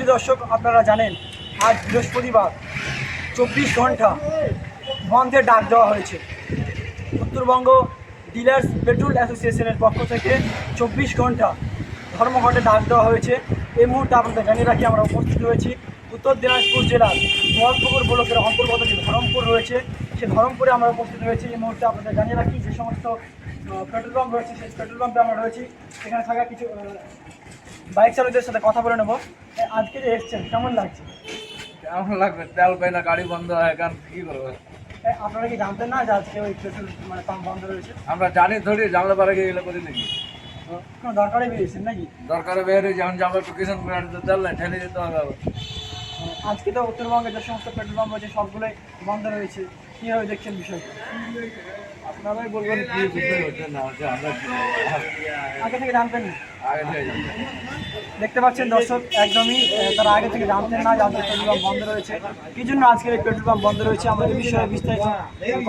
প্রিয় দর্শক, আপনারা জানেন, আজ বৃহস্পতিবার চব্বিশ ঘণ্টা বন্ধের ডাক দেওয়া হয়েছে। উত্তরবঙ্গ ডিলার্স পেট্রোল অ্যাসোসিয়েশনের পক্ষ থেকে চব্বিশ ঘণ্টা ধর্মঘটে ডাক দেওয়া হয়েছে। এই মুহূর্তে আপনাদের জানিয়ে রাখি, আমরা উপস্থিত হয়েছি উত্তর দিনাজপুর জেলার মহলপুকুর ব্লকের অন্তর্গত যে ধরমপুর রয়েছে, সেই ধরমপুরে আমরা উপস্থিত হয়েছি এই মুহূর্তে আপনাদের জানিয়ে রাখি, যে সমস্ত পেট্রোল পাম্প রয়েছে, সেই পেট্রোল পাম্পে আমরা রয়েছি। এখানে থাকা কিছু বাইক চালকদের সাথে কথা বলে নেব। আজকে যে এসছেন কেমন লাগছে? কেমন লাগবে? তেল পাই না গাড়ি বন্ধ হয় কারণ কি করব? আপনারা কি জানতেন না যে আজকে ওই পেট্রোল মানে পাম্প বন্ধ রয়েছে? আমরা জানি ধরি জানলে পারে গিয়ে এগুলো করি নাকি? কোনো দরকারে বেরিয়েছেন নাকি? দরকারে বের যখন যাব একটু কিষান ব্র্যান্ড তো তেল নাই ঠেলে দিতে হবে আজকে তো উত্তরবঙ্গে যে সমস্ত পেট্রোল পাম্প রয়েছে সবগুলোই বন্ধ রয়েছে। কীভাবে দেখছেন বিষয়টা? আপনারাই বলবেন কি বিষয় হচ্ছে না আমরা আগে থেকে জানতেন না? আগে থেকে। দেখতে পাচ্ছেন দর্শক, একদমই তারা আগে থেকে জানতেন না যে আজকে পেট্রোল পাম্প বন্ধ রয়েছে। কি জন্য আজকের এই পেট্রোল পাম্প বন্ধ রয়েছে? এই বিষয়ে বিস্তারিত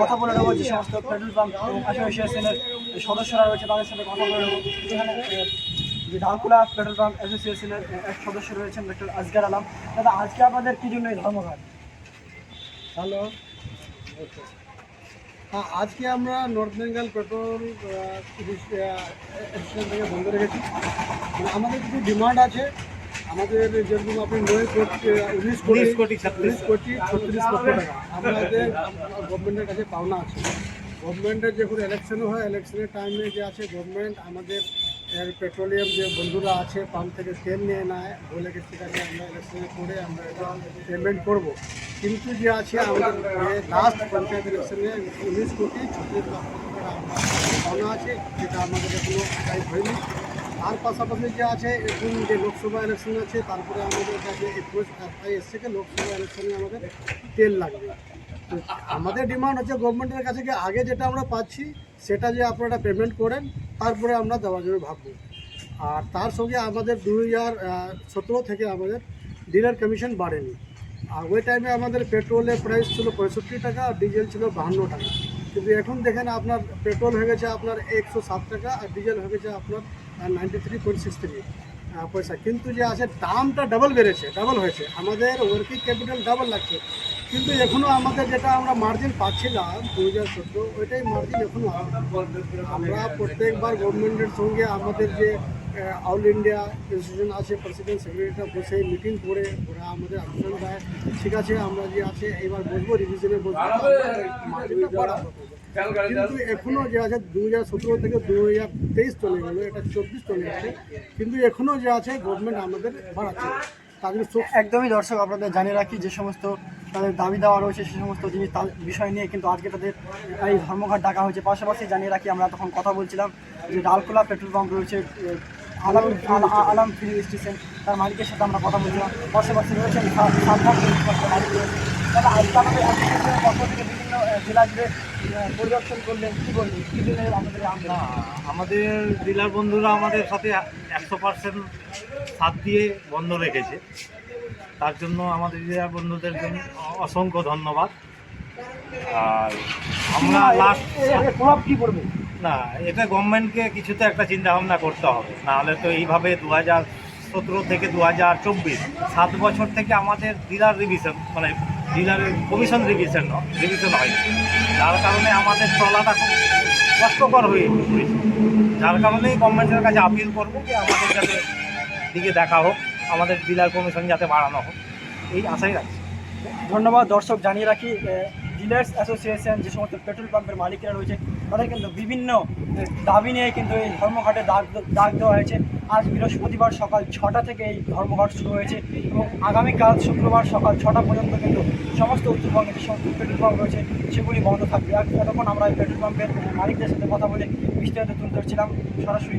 কথা বলে নেব যে সমস্ত পেট্রোল পাম্প অ্যাসোসিয়েশনের সদস্যরা রয়েছে, তাদের সাথে কথা বলে নেব। যে ডালকুলা পেট্রোল পাম্প অ্যাসোসিয়েশনের এক সদস্য রয়েছেন ডক্টর আজগার আলম। দাদা, আজকে আপনাদের কি জন্য এই ধর্মঘট? হ্যালো। হ্যাঁ আজকে আমরা নর্থ বেঙ্গল পেট্রোল স্টেশন থেকে বন্ধ রেখেছি। মানে আমাদের কিছু ডিমান্ড আছে। আমাদের যেরকম আপনি নয় কোটি উনিশ কোটি উনিশ কোটি ছত্রিশ লক্ষ টাকা। আমাদের গভর্নমেন্টের কাছে পাওনা আছে। গভর্নমেন্টের যখন ইলেকশন হয় ইলেকশনের টাইমে যে আছে গভর্নমেন্ট, আমাদের পেট্রোলিয়াম যে বন্ধুরা আছে পাম্প থেকে তেল নিয়ে নেয়, বলে ঠিক আছে, আমরা ইলেকশনে করে আমরা এটা পেমেন্ট করব। কিন্তু যে আছে আমাদের লাস্ট পঞ্চায়েত ইলেকশনে উনিশ কোটি ছত্রিশ লক্ষ আছে, যেটা আমাদের এখনও টাইপ হয়নি। তার পাশাপাশি যে আছে, এখন যে লোকসভা ইলেকশন আছে, তারপরে আমাদের কাছে এসছে লোকসভা ইলেকশনে আমাদের তেল লাগবে। আমাদের ডিমান্ড হচ্ছে গভর্নমেন্টের কাছে কি আগে যেটা আমরা পাচ্ছি, সেটা যে আপনারা পেমেন্ট করেন, তারপরে আমরা দেওয়ার জন্য ভাববো। আর তার সঙ্গে আমাদের দু হাজার সতেরো থেকে আমাদের ডিলার কমিশন বাড়েনি। আর ওই টাইমে আমাদের পেট্রোলের প্রাইস ছিল পঁয়ষট্টি টাকা, আর ডিজেল ছিল বাহান্ন টাকা। কিন্তু এখন দেখেন আপনার পেট্রোল হয়ে গেছে আপনার একশো সাত টাকা, আর ডিজেল হয়ে গেছে আপনার ninety three point six three পয়সা। কিন্তু যে আছে, দামটা ডাবল বেড়েছে ডাবল হয়েছে। আমাদের ওয়ার্কিং ক্যাপিটাল ডাবল লাগছে। কিন্তু এখনও আমাদের যেটা আমরা মার্জিন পাচ্ছিলাম দু হাজার চোদ্দ ওইটাই মার্জিন এখনও আমরা প্রত্যেকবার গভর্নমেন্টের সঙ্গে আমাদের যে অল ইন্ডিয়া ইনস্টিটিউশন আছে প্রেসিডেন্ট সেক্রেটারিটা বসে মিটিং করে, ওরা আমাদের আলোচনা দেয়, ঠিক আছে, আমরা যে আছে, এবার বসবো রিভিশনে বসবো। মার্জিনটা বাড়াবো। কিন্তু এখনও যে আছে দু হাজার সতেরো থেকে দু হাজার তেইশ চলে গেলো, এটা চব্বিশ চলে যাচ্ছে কিন্তু এখনও যে আছে গভর্নমেন্ট আমাদের বাড়াচ্ছে। একদমই দর্শক, আপনাদের জানিয়ে রাখি, যে সমস্ত তাদের দাবি দেওয়া রয়েছে সে সমস্ত জিনিস তার বিষয় নিয়ে, কিন্তু আজকে তাদের এই ধর্মঘট ডাকা হয়েছে। পাশাপাশি জানিয়ে রাখি, আমরা তখন কথা বলছিলাম যে ডালকোলা পেট্রোল পাম্প রয়েছে আলাম, আলা- আলাম ফিলিং স্টেশন। তার মালিকের সাথে আমরা কথা বলছিলাম। পাশাপাশি রয়েছেন মালিক রয়েছে তারা আজকে আমাদের পক্ষ থেকে বিভিন্ন জেলা জুড়ে করলেন কী আমাদের না আমাদের ডিলার বন্ধুরা আমাদের সাথে একশো পার্সেন্ট সাথ দিয়ে বন্ধ রেখেছে। তার জন্য আমাদের ডিলার বন্ধুদের জন্য অসংখ্য ধন্যবাদ। আর আমরা লাস্ট প্রভাব কী পড়বে? না এটা গভর্নমেন্টকে কিছু তো একটা চিন্তা ভাবনা করতে হবে। নাহলে তো এইভাবে দু হাজার সতেরো থেকে দু হাজার চব্বিশ সাত বছর থেকে আমাদের ডিলার রিভিশন মানে ডিলারের কমিশন রিভিশন রিভিশন হয় যার কারণে আমাদের চলাটা খুব কষ্টকর হয়ে পড়েছে। যার কারণেই গভর্নমেন্টের কাছে আপিল করব যে আমাদের যাতে দিকে দেখা হোক, আমাদের ডিলার কমিশন যাতে বাড়ানো হোক। এই আশাই রাখছি। ধন্যবাদ। দর্শক, জানিয়ে রাখি ডিলার্স অ্যাসোসিয়েশন যে সমস্ত পেট্রোল পাম্পের মালিকরা রয়েছে তাদের কিন্তু বিভিন্ন দাবি নিয়ে কিন্তু এই ধর্মঘটে ডাক ডাক দেওয়া হয়েছে। আজ বৃহস্পতিবার সকাল ছটা থেকে এই ধর্মঘট শুরু হয়েছে এবং আগামীকাল শুক্রবার সকাল ছটা পর্যন্ত কিন্তু সমস্ত উত্তরবঙ্গে যে সমস্ত পেট্রোল পাম্প রয়েছে, সেগুলি বন্ধ থাকবে। আর যতক্ষণ আমরা এই পেট্রোল পাম্পের মালিকদের সাথে কথা বলে বিস্তারিত তুলে ধরছিলাম। সরাসরি